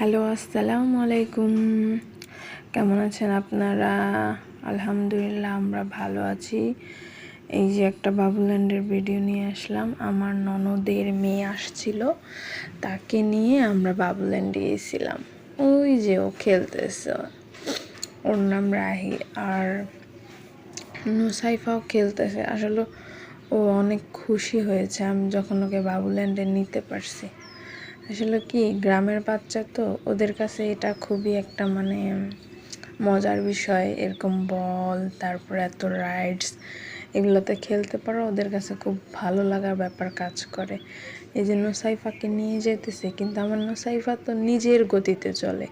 Hello, আসসালামু আলাইকুম। কেমন আছেন আপনারা? আলহামদুলিল্লাহ, আমরা ভালো আছি। এই যে একটা বাবুল্যান্ডের ভিডিও নিয়ে আসলাম। আমার ননদের মেয়ে আসছিল। তাকে নিয়ে আমরা বাবুল্যান্ডে গেছিলাম। ওই যে ও খেলতেছে। ওর নাম রাহি। আর নুসাইফাও খেলতেছে। আসলে ও অনেক খুশি হয়েছে। আমি যখন ওকে বাবুল্যান্ডে নিতে পারছি। আসলে কি, গ্রামের বাচ্চা তো, ওদের কাছে এটা খুবই একটা মানে মজার বিষয়। এরকম বল, তারপর এত রাইডস এগুলোতে খেলতে পারো, ওদের কাছে খুব ভালো লাগার ব্যাপার কাজ করে। এই যে নোসাইফাকে নিয়ে যেতেছে, কিন্তু আমার নোসাইফা তো নিজের গতিতে চলে।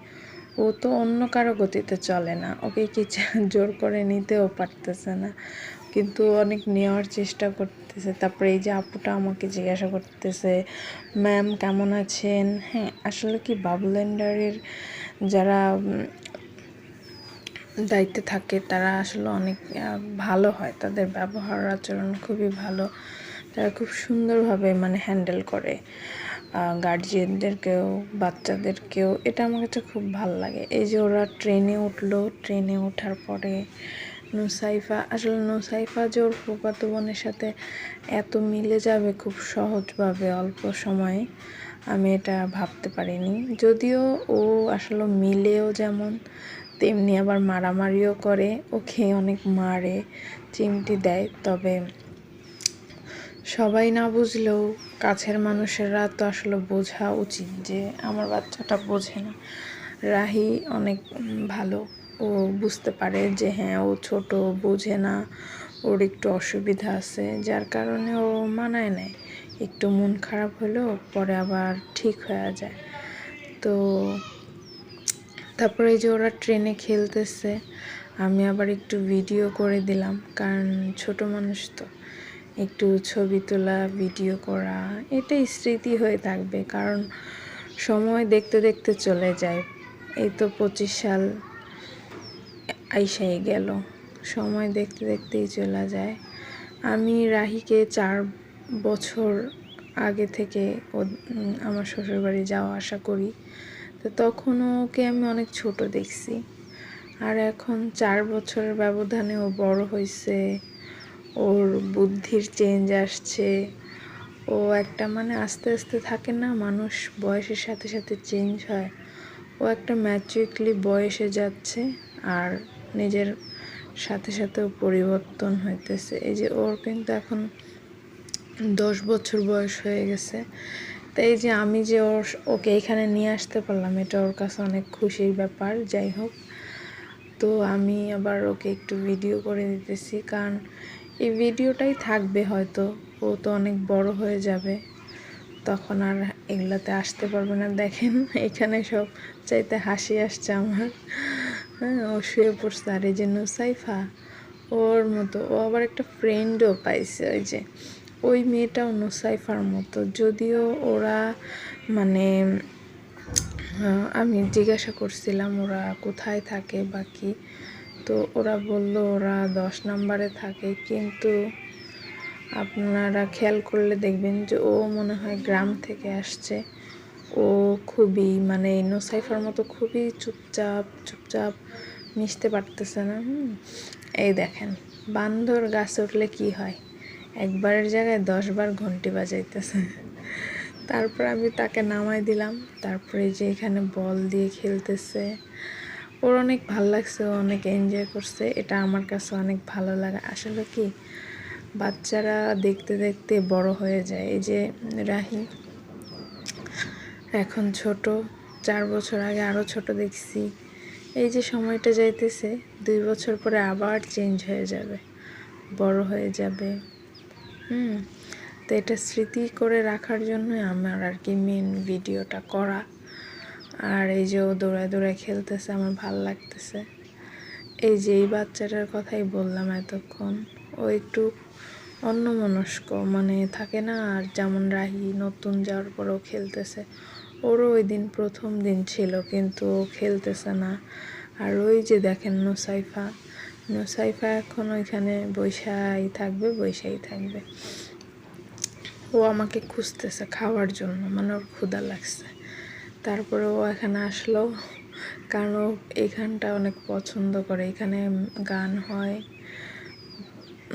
ও তো অন্য কারও গতিতে চলে না, ওকে কি জোর করে নিতেও পারতেছে না। কিন্তু অনেক নেওয়ার চেষ্টা করতেছে, তারপরে এই যে আপুটা আমাকে জিজ্ঞাসা করতেছে ম্যাম কেমন আছেন? হ্যাঁ আসলে কি বাবুল্যান্ডারের যারা দায়িত্বে থাকে, তারা আসলে অনেক ভালো হয়। তাদের ব্যবহার আচরণ খুবই ভালো। তারা খুব সুন্দরভাবে মানে হ্যান্ডেল করে। গার্জিয়ানদেরকেও বাচ্চাদেরকেও, এটা আমার কাছে খুব ভালো লাগে। এই যে ওরা ট্রেনে উঠল ট্রেনে ওঠার পরে নুসাইফা, আসলে যে ওর ফুফাতো বোনের সাথে এত মিলে যাবে খুব সহজভাবে অল্প সময়ে, আমি এটা ভাবতে পারিনি। যদিও ও আসলে মিলেও যেমন, তেমনি আবার মারামারিও করে ওকে অনেক মারে, চিমটি দেয়, তবে সবাই না বুঝলেও কাছের মানুষেরা তো আসলে বোঝা উচিত যে আমার বাচ্চাটা বোঝে না। রাহি অনেক ভালো। ও বুঝতে পারে যে হ্যাঁ ও ছোট, বোঝে না। ওর একটু অসুবিধা আছে, যার কারণে ও মানায় নেয়। একটু মন খারাপ হলেও পরে আবার ঠিক হয়ে যায়। তো তারপরে যে ওরা ট্রেনে খেলতেছে, আমি আবার একটু ভিডিও করে দিলাম, কারণ ছোট মানুষ তো। একটু ছবি তোলা ভিডিও করা, এটাই স্মৃতি হয়ে থাকবে, কারণ সময় দেখতে দেখতে চলে যায়। এই তো পঁচিশ সাল আইসাই গেল। সময় দেখতে দেখতেই চলে যায়। আমি রাহিকে চার বছর আগে থেকে আমার শ্বশুরবাড়ি যাওয়া আসা করি। তো তখনও ওকে আমি অনেক ছোট দেখছি। আর এখন চার বছরের ব্যবধানে ও বড় হয়েছে ওর বুদ্ধির চেঞ্জ আসছে। ও একটা মানে আস্তে আস্তে থাকে না, মানুষ বয়সের সাথে সাথে চেঞ্জ হয়। ও একটা ম্যাচুইকলি বয়সে যাচ্ছে। আর নিজের সাথে সাথেও পরিবর্তন হইতেছে। এই যে ওর কিন্তু এখন দশ বছর বয়স হয়ে গেছে। তো এই যে আমি যে ওর ওকে এখানে নিয়ে আসতে পারলাম, এটা ওর কাছে অনেক খুশির ব্যাপার, যাই হোক। তো আমি আবার ওকে একটু ভিডিও করে দিতেছি, কারণ এই ভিডিওটাই থাকবে হয়তো। ও তো অনেক বড় হয়ে যাবে, তখন আর এগুলাতে আসতে পারবে না। দেখেন, এখানে সব চাইতে হাসি আসছে আমার। হ্যাঁ ও শুয়ে পড়ছে। আর এই যে নুসাইফা, ওর মতো, ও আবার একটা ফ্রেন্ডও পাইছে। ওই যে, ওই মেয়েটাও নুসাইফার মতো। যদিও ওরা মানে আমি জিজ্ঞাসা করছিলাম ওরা কোথায় থাকে বা কি। তো ওরা বলল ওরা দশ নম্বরে থাকে। কিন্তু আপনারা খেয়াল করলে দেখবেন যে ও মনে হয় গ্রাম থেকে আসছে। ও খুবই মানে নোসাইফার মতো খুবই চুপচাপ চুপচাপ মিশতে পারতেছে না, হুম? এই দেখেন, বান্দর গাছ উঠলে কি হয়? একবারের জায়গায় দশবার ঘন্টি বাজাইতেছে। তারপর আমি তাকে নামাই দিলাম, তারপরে যে এখানে বল দিয়ে খেলতেছে। ওর অনেক ভালো লাগছে, ও অনেক এনজয় করছে, এটা আমার কাছে অনেক ভালো লাগে। আসলে কি, বাচ্চারা দেখতে দেখতে বড় হয়ে যায়। এই যে রাহি এখন ছোট, চার বছর আগে আরও ছোট দেখছি। এই যে সময়টা যাইতেছে, দুই বছর পরে আবার চেঞ্জ হয়ে যাবে, বড় হয়ে যাবে। হুম, তো এটা স্মৃতি করে রাখার জন্য আমার আর কি মেন ভিডিওটা করা। আর এই যে ও দৌড়ায় দৌড়ায় খেলতেছে, আমার ভালো লাগতেছে। এই যে এই বাচ্চাটার কথাই বললাম এতক্ষণ, ও একটু অন্যমনস্ক মানে থাকে না, আর যেমন রাহি নতুন যাওয়ার পরেও খেলতেছে ওরও ওই দিন প্রথম দিন ছিল, কিন্তু খেলতেছে না। আর ওই যে দেখেন নোসাইফা নোসাইফা এখন ওইখানে বৈশাই থাকবে বৈশাই থাকবে। ও আমাকে খুঁজতেছে খাওয়ার জন্য মানে ওর ক্ষুদা লাগছে। তারপরে ও এখানে আসলো, কারণ ও এখানটা অনেক পছন্দ করে, এখানে গান হয়,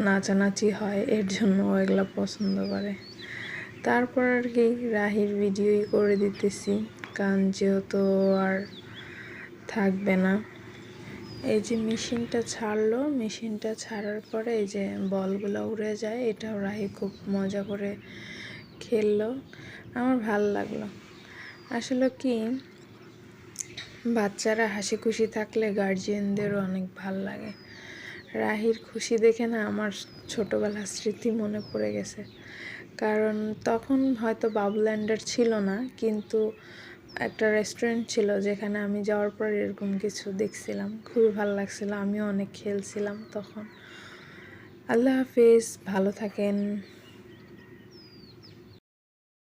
নাচানাচি হয়, এর জন্য ও এগুলো পছন্দ করে। তারপর আর কি রাহির ভিডিওই করে দিতেছি। কারণ যেহেতু আর থাকবে না। এই যে মেশিনটা ছাড়লো, মেশিনটা ছাড়ার পরে এই যে বলগুলো উড়ে যায়, এটাও রাহি খুব মজা করে খেললো। আমার ভালো লাগল। আসলে কি, বাচ্চারা হাসি খুশি থাকলে গার্জিয়ানদেরও অনেক ভালো লাগে। রাহির খুশি দেখে না আমার ছোটোবেলার স্মৃতি মনে পড়ে গেছে। কারণ তখন হয়তো বাবুল্যান্ডার ছিল না, কিন্তু একটা রেস্টুরেন্ট ছিল যেখানে আমি যাওয়ার পর এরকম কিছু দেখছিলাম। খুবই ভালো লাগছিল, আমিও অনেক খেলছিলাম তখন। আল্লাহ হাফিজ, ভালো থাকেন।